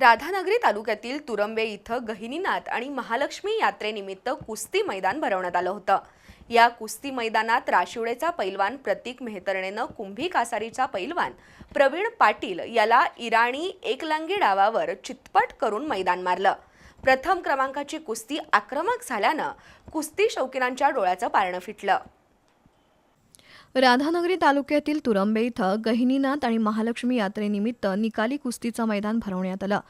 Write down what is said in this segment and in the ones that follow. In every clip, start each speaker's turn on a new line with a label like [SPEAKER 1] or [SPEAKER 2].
[SPEAKER 1] राधानगरी तालुक्यातील तुरंबे इथं गहिनीनाथ आणि महालक्ष्मी यात्रेनिमित्त कुस्ती मैदान भरवण्यात आलं होतं. या कुस्ती मैदानात राशिवडेचा पैलवान प्रतीक मेहतरणेनं कुंभी कासारीचा पैलवान प्रवीण पाटील याला इराणी एकलांगी डावावर चितपट करून मैदान मारलं. प्रथम क्रमांकाची कुस्ती आक्रमक झाल्यानं कुस्ती शौकीनांच्या डोळ्याचं पारणं फिटलं.
[SPEAKER 2] राधानगरी तालुक्यातील तुरंबे इथं गहिनीनाथ आणि महालक्ष्मी यात्रेनिमित्त निकाली कुस्तीचं मैदान भरवण्यात आलं.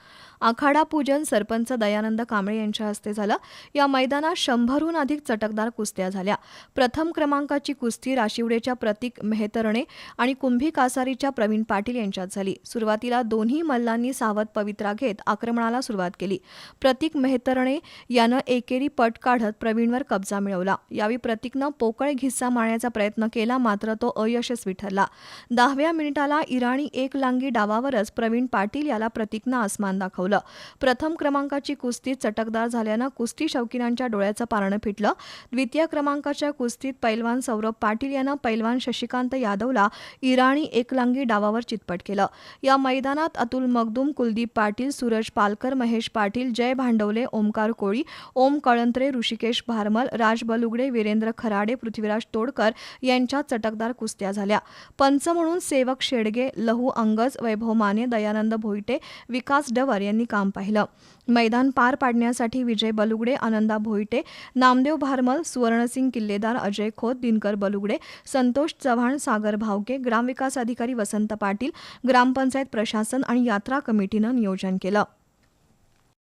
[SPEAKER 2] आखाडा पूजन सरपंच दयानंद कांबळे यांच्या हस्ते झालं. या मैदानात शंभरहून अधिक चटकदार कुस्त्या झाल्या. प्रथम क्रमांकाची कुस्ती राशिवडेच्या प्रतीक मेहतरणे आणि कुंभी कासारीच्या प्रवीण पाटील यांच्यात झाली. सुरुवातीला दोन्ही मल्लांनी सावध पवित्रा घेत आक्रमणाला सुरुवात केली. प्रतीक मेहतरणे यानं एकेरी पट काढत प्रवीणवर कब्जा मिळवला. यावेळी प्रतीकनं पोकळ घिस्सा मारण्याचा प्रयत्न केला मात्र तो अयशस्वी ठरला. दहाव्या मिनिटाला इराणी एक लांगी डावावरच प्रवीण पाटील याला प्रतीकनं आसमान दाखवलं. प्रथम क्रमांकाची कुस्ती चटकदार झाल्यानं कुस्ती शौकीनांच्या डोळ्याचं पारणं फिटलं. द्वितीय क्रमांकाच्या कुस्तीत पैलवान सौरभ पाटील यानं पैलवान शशिकांत यादवला इराणी एकलांगी डावावर चितपट केलं. या मैदानात अतुल मगदूम कुलदीप पाटील सूरज पालकर महेश पाटील जय भांडवले ओमकार कोळी ओम कळंत्रे ऋषिकेश भारमल राज बलुगडे वीरेंद्र खराडे पृथ्वीराज तोडकर यांच्या चटकदार कुस्त्या झाल्या. पंच म्हणून सेवक शेडगे लहू अंगज वैभव माने दयानंद भोईटे विकास डवर यांनी काम पाहिलं. मैदान पार पाडण्यासाठी विजय बलुगडे आनंदा भोईटे नामदेव भारमल सुवर्णसिंग किल्लेदार अजय खोत दिनकर बलुगडे संतोष चव्हाण सागर भावके ग्रामविकास अधिकारी वसंत पाटील ग्रामपंचायत प्रशासन आणि यात्रा कमिटीनं नियोजन केलं.